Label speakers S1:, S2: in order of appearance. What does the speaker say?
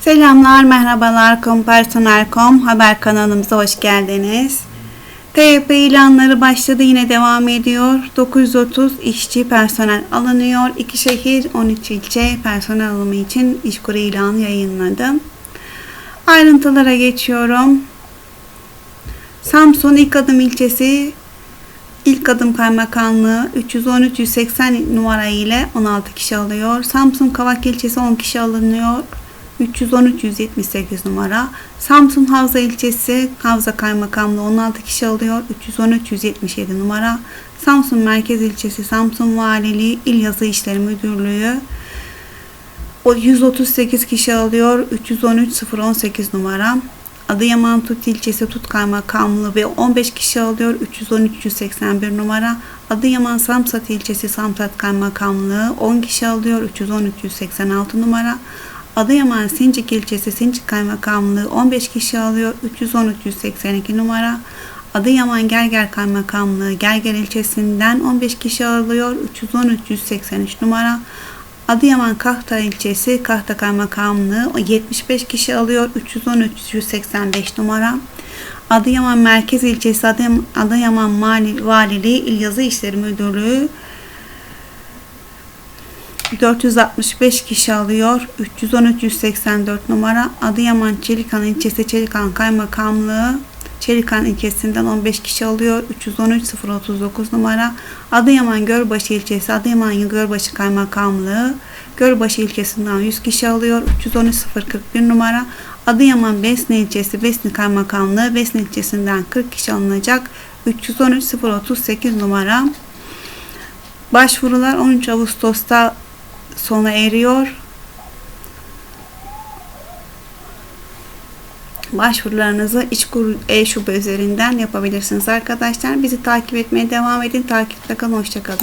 S1: Selamlar, merhabalar, Kompersonel.com haber kanalımıza hoş geldiniz. TYP ilanları başladı yine devam ediyor. 930 işçi personel alınıyor. İki şehir 13 ilçe personel alımı için işkur ilanı yayınladım. Ayrıntılara geçiyorum. Samsun İlk Adım ilçesi İlk Adım Kaymakamlığı 313-180 numara ile 16 kişi alıyor. Samsun Kavak ilçesi 10 kişi alınıyor. 313-178 numara. Samsun Havza ilçesi Havza Kaymakamlığı 16 kişi alıyor. 313-177 numara. Samsun Merkez ilçesi Samsun Valiliği İl Yazı İşleri Müdürlüğü o 138 kişi alıyor. 313-018 numara. Adıyaman Tut ilçesi Tut Kaymakamlığı ve 15 kişi alıyor. 313-181 numara. Adıyaman Samsat ilçesi Samsat Kaymakamlığı 10 kişi alıyor. 313-186 numara. Adıyaman Sincik ilçesi Sincik Kaymakamlığı 15 kişi alıyor. 313-182 numara. Adıyaman Gerger Kaymakamlığı Gerger ilçesinden 15 kişi alıyor. 313-183 numara. Adıyaman Kahta ilçesi Kahta Kaymakamlığı 75 kişi alıyor. 313-185 numara. Adıyaman Merkez ilçesi Adıyaman, Adıyaman Mali, Valiliği İl Yazı İşleri Müdürlüğü 465 kişi alıyor. 313-184 numara. Adıyaman Çelikan ilçesi Çelikan Kaymakamlığı Çelikan ilçesinden 15 kişi alıyor. 313-039 numara. Adıyaman Gölbaşı ilçesi Adıyaman Gölbaşı Kaymakamlığı Gölbaşı ilçesinden 100 kişi alıyor. 313-041 numara. Adıyaman Besne ilçesi Besne Kaymakamlığı Besne ilçesinden 40 kişi alınacak. 313-038 numara. Başvurular 13 Ağustos'ta sona eriyor. Başvurularınızı İşkur e-şube üzerinden yapabilirsiniz arkadaşlar. Bizi takip etmeye devam edin. Takipte kalın. Hoşçakalın.